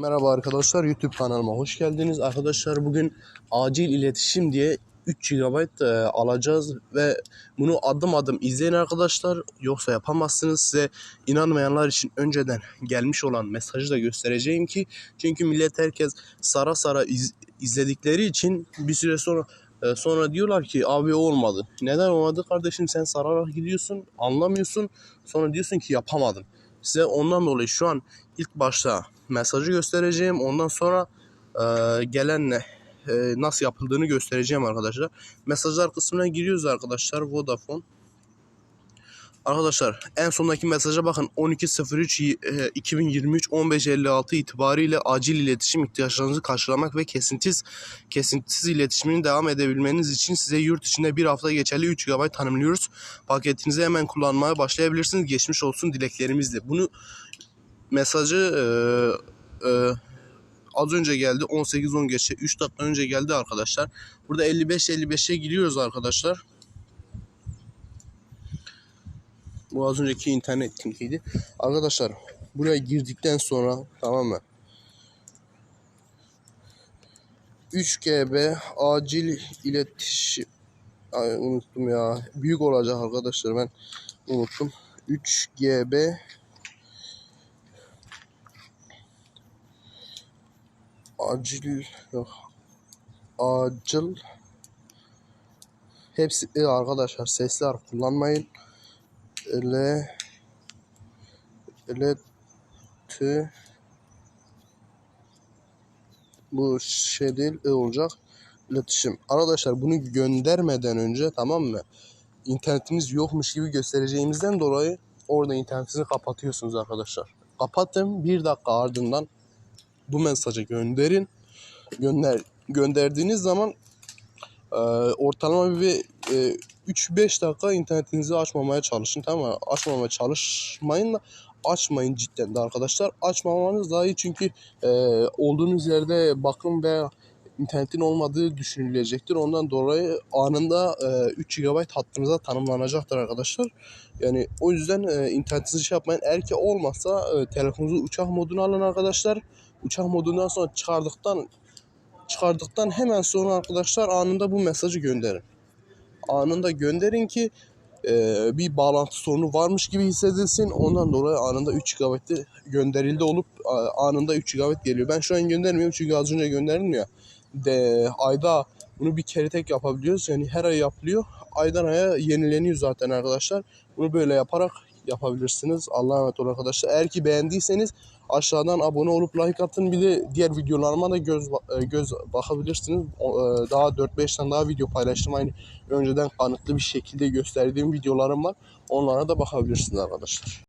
Merhaba arkadaşlar YouTube kanalıma hoş geldiniz. Arkadaşlar bugün acil iletişim diye 3 GB e, alacağız ve bunu adım adım izleyin arkadaşlar. Yoksa yapamazsınız. Size inanmayanlar için önceden gelmiş olan mesajı da göstereceğim ki çünkü millet herkes sara sara iz- izledikleri için bir süre sonra e, sonra diyorlar ki abi olmadı. Neden olmadı kardeşim sen sararak gidiyorsun anlamıyorsun sonra diyorsun ki yapamadım. Size ondan dolayı şu an ilk başta mesajı göstereceğim. Ondan sonra e, gelenle e, nasıl yapıldığını göstereceğim arkadaşlar. Mesajlar kısmına giriyoruz arkadaşlar. Vodafone. Arkadaşlar en sondaki mesaja bakın 12.03 e, 2023 15.56 itibariyle acil iletişim ihtiyaçlarınızı karşılamak ve kesintisiz kesintisiz iletişimin devam edebilmeniz için size yurt içinde bir hafta geçerli 3 GB tanımlıyoruz. Paketinizi hemen kullanmaya başlayabilirsiniz. Geçmiş olsun dileklerimizle. Bunu mesajı e, e, az önce geldi 18-10 geçe 3 dakika önce geldi arkadaşlar. Burada 55-55'e giriyoruz arkadaşlar. Bu az önceki internet linkiydi. Arkadaşlar buraya girdikten sonra tamam mı? 3 GB acil iletişim Ay, unuttum ya. Büyük olacak arkadaşlar ben unuttum. 3 acil. Acil hepsi e, arkadaşlar sesli harf kullanmayın. L L T bu şey değil e olacak iletişim. Arkadaşlar bunu göndermeden önce tamam mı? İnternetimiz yokmuş gibi göstereceğimizden dolayı orada internetinizi kapatıyorsunuz arkadaşlar. Kapatın bir dakika ardından bu mesajı gönderin. Gönder gönderdiğiniz zaman e, ortalama bir e, 3-5 dakika internetinizi açmamaya çalışın tamam mı? Açmamaya çalışmayın da açmayın cidden de arkadaşlar. Açmamanız daha iyi çünkü e, olduğunuz yerde bakım veya internetin olmadığı düşünülecektir. Ondan dolayı anında e, 3 GB hattınıza tanımlanacaktır arkadaşlar. Yani o yüzden e, internetinizi şey yapmayın. Eğer ki olmazsa e, telefonunuzu uçak moduna alın arkadaşlar. Uçak modundan sonra çıkardıktan çıkardıktan hemen sonra arkadaşlar anında bu mesajı gönderin. Anında gönderin ki e, bir bağlantı sorunu varmış gibi hissedilsin. Ondan dolayı anında 3 GB'de gönderildi olup anında 3 GB geliyor. Ben şu an göndermiyorum çünkü az önce gönderdim ya. De, ayda bunu bir kere tek yapabiliyoruz. Yani her ay yapılıyor. Aydan aya yenileniyor zaten arkadaşlar. Bunu böyle yaparak yapabilirsiniz. Allah'a emanet olun arkadaşlar. Eğer ki beğendiyseniz aşağıdan abone olup like atın. Bir de diğer videolarıma da göz e, göz bakabilirsiniz. E, Daha 4-5 tane daha video paylaştım. Aynı önceden kanıtlı bir şekilde gösterdiğim videolarım var. Onlara da bakabilirsiniz arkadaşlar.